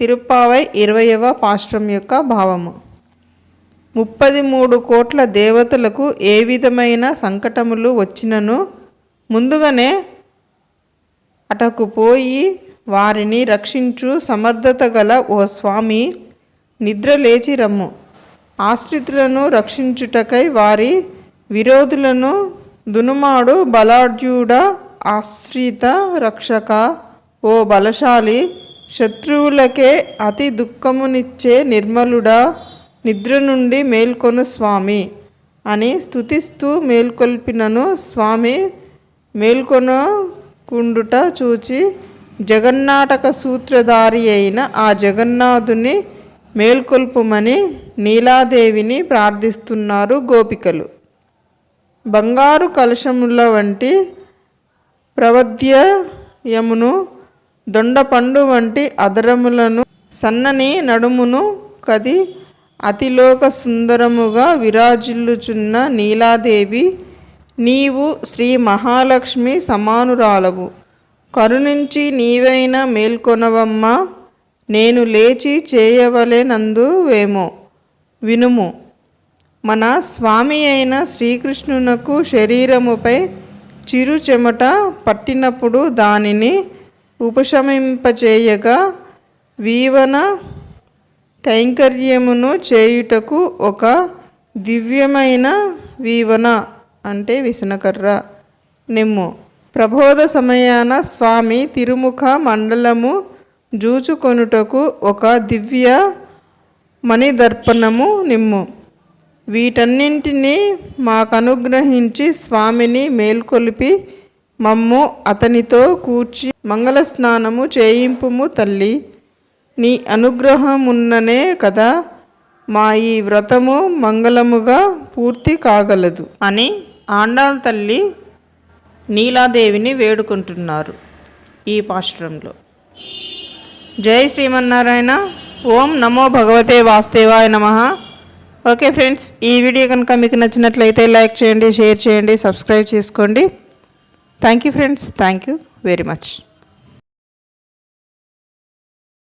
తిరుప్పావై ఇరవయవ పాశ్రం యొక్క భావము. ముప్పది మూడు కోట్ల దేవతలకు ఏ విధమైన సంకటములు వచ్చినను ముందుగానే అటకు పోయి వారిని రక్షించు సమర్థత గల ఓ స్వామి నిద్ర లేచి రమ్ము. ఆశ్రితులను రక్షించుటకై వారి విరోధులను దునుమాడు బలాఢ్యుడ ఆశ్రిత రక్షక ఓ బలశాలి శత్రువులకే అతి దుఃఖమునిచ్చే నిర్మలుడా నిద్ర నుండి మేల్కొను స్వామి అని స్థుతిస్తూ మేల్కొల్పినను స్వామి మేల్కొనకుండుట చూచి జగన్నాటక సూత్రధారి అయిన ఆ జగన్నాథుని మేల్కొల్పుమని నీలాదేవిని ప్రార్థిస్తున్నారు గోపికలు. బంగారు కలశముల వంటి ప్రవద్యయమును దొండపండు వంటి అదరములను సన్నని నడుమును కది అతిలోక సుందరముగా విరాజిల్లుచున్న నీలాదేవి నీవు శ్రీ మహాలక్ష్మి సమానురాలవు. కరుణించి నీవైన మేల్కొనవమ్మా నేను లేచి చేయవలేనందువేమో వినుము మన స్వామి అయిన శ్రీకృష్ణునకు శరీరముపై చిరు చెమట పట్టినప్పుడు దానిని ఉపశమింపచేయగా వీవన కైంకర్యమును చేయుటకు ఒక దివ్యమైన వీవన అంటే విసనకర్ర. నిమ్ము. ప్రబోధ సమయాన స్వామి తిరుముఖ మండలము జూచుకొనుటకు ఒక దివ్య మణిదర్పణము నిమ్ము. వీటన్నింటినీ మాకనుగ్రహించి స్వామిని మేల్కొలిపి మమ్ము అతనితో కూర్చి మంగళ స్నానము చేయింపుము తల్లి. నీ అనుగ్రహమున్ననే కదా మా ఈ వ్రతము మంగళముగా పూర్తి కాగలదు. అని ఆండాల తల్లి నీలాదేవిని వేడుకుంటున్నారు ఈ పాశ్రంలో జై శ్రీమన్నారాయణ. ఓం నమో భగవతే వాస్తేవాయ నమ. ఓకే ఫ్రెండ్స్ ఈ వీడియో కనుక మీకు నచ్చినట్లయితే లైక్ చేయండి షేర్ చేయండి సబ్స్క్రైబ్ చేసుకోండి. Thank you friends thank you very much